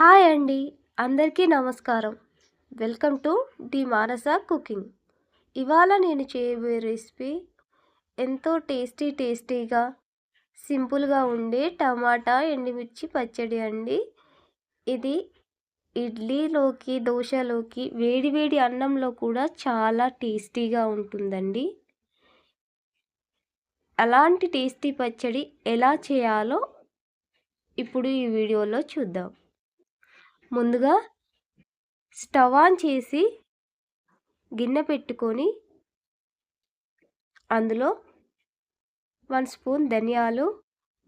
Hi అండి. అందరికీ నమస్కారం. Welcome to the Manasa cooking. ఇవాళ నేను చేయబోయే రెసిపీ ఎంతో టేస్టీ టేస్టీగా సింపుల్గా ఉండే టమాటా ఎండుమిర్చి పచ్చడి అండి. ఇది ఇడ్లీలోకి దోశలోకి వేడి వేడి అన్నంలో కూడా చాలా టేస్టీగా ఉంటుందండి. అలాంటి టేస్టీ పచ్చడి ఎలా చేయాలో ఇప్పుడు ఈ వీడియోలో చూద్దాం. ముందుగా స్టవ్ ఆన్ చేసి గిన్నె పెట్టుకొని అందులో వన్ స్పూన్ ధనియాలు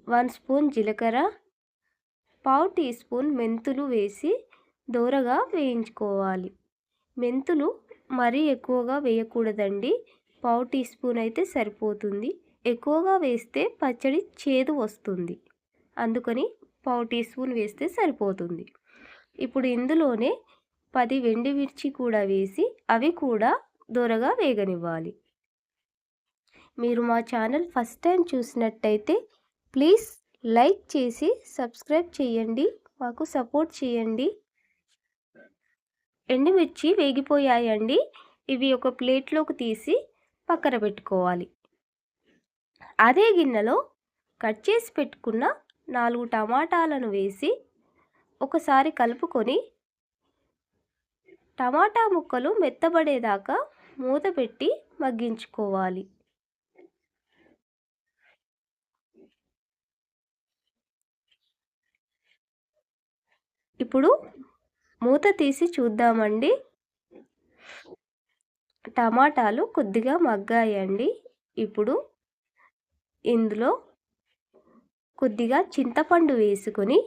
వన్ స్పూన్ జీలకర్ర పావు టీ స్పూన్ మెంతులు వేసి దూరగా వేయించుకోవాలి. మెంతులు మరీ ఎక్కువగా వేయకూడదండి. పావు టీ స్పూన్ అయితే సరిపోతుంది. ఎక్కువగా వేస్తే పచ్చడి చేదు వస్తుంది. అందుకని పావు టీ స్పూన్ వేస్తే సరిపోతుంది. ఇప్పుడు ఇందులోనే పది వెండి మిర్చి కూడా వేసి అవి కూడా దూరగా వేగనివ్వాలి. మీరు మా ఛానల్ ఫస్ట్ టైం చూసినట్టయితే ప్లీజ్ లైక్ చేసి సబ్స్క్రైబ్ చేయండి మాకు సపోర్ట్ చేయండి. ఎండుమిర్చి వేగిపోయాయండి ఇవి ఒక ప్లేట్లోకి తీసి పక్కన పెట్టుకోవాలి. అదే గిన్నెలో కట్ చేసి పెట్టుకున్న నాలుగు టమాటాలను వేసి ఒకసారి కలుపుకొని టమాటా ముక్కలు మెత్తబడేదాకా మూత పెట్టి మగ్గించుకోవాలి. ఇప్పుడు మూత తీసి చూద్దామండి. టమాటాలు కొద్దిగా మగ్గాయండి. ఇప్పుడు ఇందులో కొద్దిగా చింతపండు వేసుకొని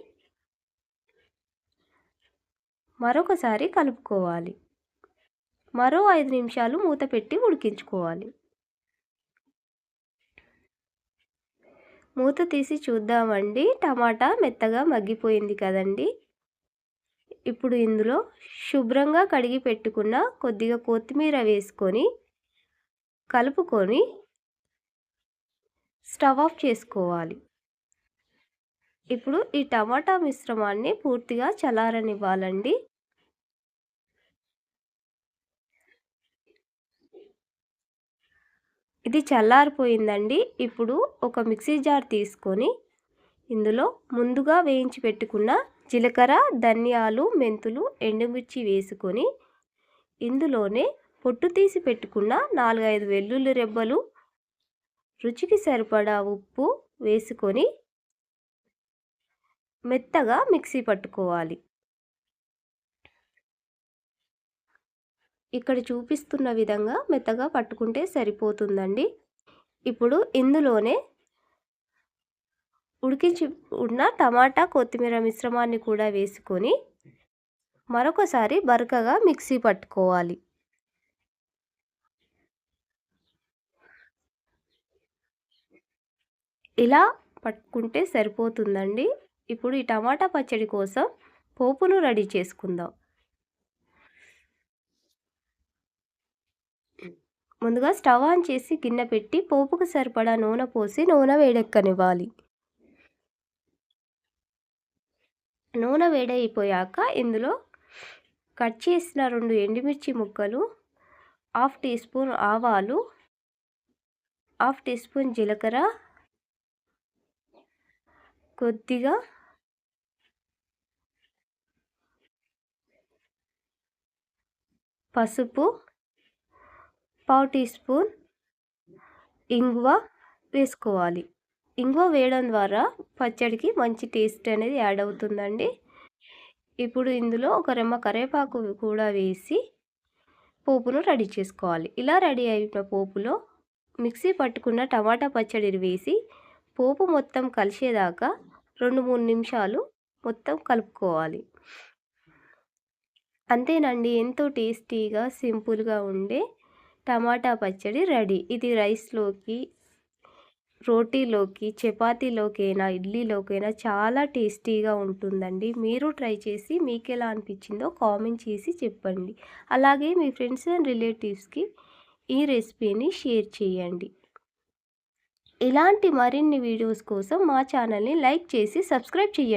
మరొకసారి కలుపుకోవాలి. మరో ఐదు నిమిషాలు మూత పెట్టి ఉడికించుకోవాలి. మూత తీసి చూద్దామండి. టమాటా మెత్తగా మగ్గిపోయింది కదండి. ఇప్పుడు ఇందులో శుభ్రంగా కడిగి పెట్టుకున్న కొద్దిగా కొత్తిమీర వేసుకొని కలుపుకొని స్టవ్ ఆఫ్ చేసుకోవాలి. ఇప్పుడు ఈ టమాటా మిశ్రమాన్ని పూర్తిగా చల్లారనివ్వాలండి. ఇది చల్లారిపోయిందండి. ఇప్పుడు ఒక మిక్సీ జార్ తీసుకొని ఇందులో ముందుగా వేయించి పెట్టుకున్న జీలకర్ర ధనియాలు మెంతులు ఎండుమిర్చి వేసుకొని ఇందులోనే పొట్టు తీసి పెట్టుకున్న నాలుగైదు వెల్లుల్లి రెబ్బలు రుచికి సరిపడా ఉప్పు వేసుకొని మెత్తగా మిక్సీ పట్టుకోవాలి. ఇక్కడ చూపిస్తున్న విధంగా మెత్తగా పట్టుకుంటే సరిపోతుందండి. ఇప్పుడు ఇందులోనే ఉడికించి ఉన్న టమాటా కొత్తిమీర మిశ్రమాన్ని కూడా వేసుకొని మరొకసారి బరకగా మిక్సీ పట్టుకోవాలి. ఇలా పట్టుకుంటే సరిపోతుందండి. ఇప్పుడు ఈ టమాటా పచ్చడి కోసం పోపును రెడీ చేసుకుందాం. ముందుగా స్టవ్ ఆన్ చేసి గిన్నె పెట్టి పోపుకు సరిపడా నూనె పోసి నూనె వేడెక్కనివ్వాలి. నూనె వేడైపోయాక ఇందులో కట్ చేసిన రెండు ఎండుమిర్చి ముక్కలు హాఫ్ టీ స్పూన్ ఆవాలు హాఫ్ టీ స్పూన్ జీలకర్ర కొద్దిగా పసుపు పావు టీ స్పూన్ ఇంగువ వేసుకోవాలి. ఇంగువ వేయడం ద్వారా పచ్చడికి మంచి టేస్ట్ అనేది యాడ్ అవుతుందండి. ఇప్పుడు ఇందులో ఒక రెమ్మ కరివేపాకు కూడా వేసి పోపును రెడీ చేసుకోవాలి. ఇలా రెడీ అయిన పోపులో మిక్సీ పట్టుకున్న టమాటా పచ్చడి వేసి పోపు మొత్తం కలిసేదాకా రెండు మూడు నిమిషాలు మొత్తం కలుపుకోవాలి. అంతేనండి. ఎంతో టేస్టీగా సింపుల్గా ఉండే టమాటా పచ్చడి రెడీ. ఇది రైస్లోకి రోటీలోకి చపాతీలోకైనా ఇడ్లీలోకైనా చాలా టేస్టీగా ఉంటుందండి. మీరు ట్రై చేసి మీకు ఎలా అనిపించిందో కామెంట్ చేసి చెప్పండి. అలాగే మీ ఫ్రెండ్స్ అండ్ రిలేటివ్స్కి ఈ రెసిపీని షేర్ చేయండి. ఇలాంటి మరిన్ని వీడియోస్ కోసం మా ఛానల్ని లైక్ చేసి సబ్స్క్రైబ్ చేయండి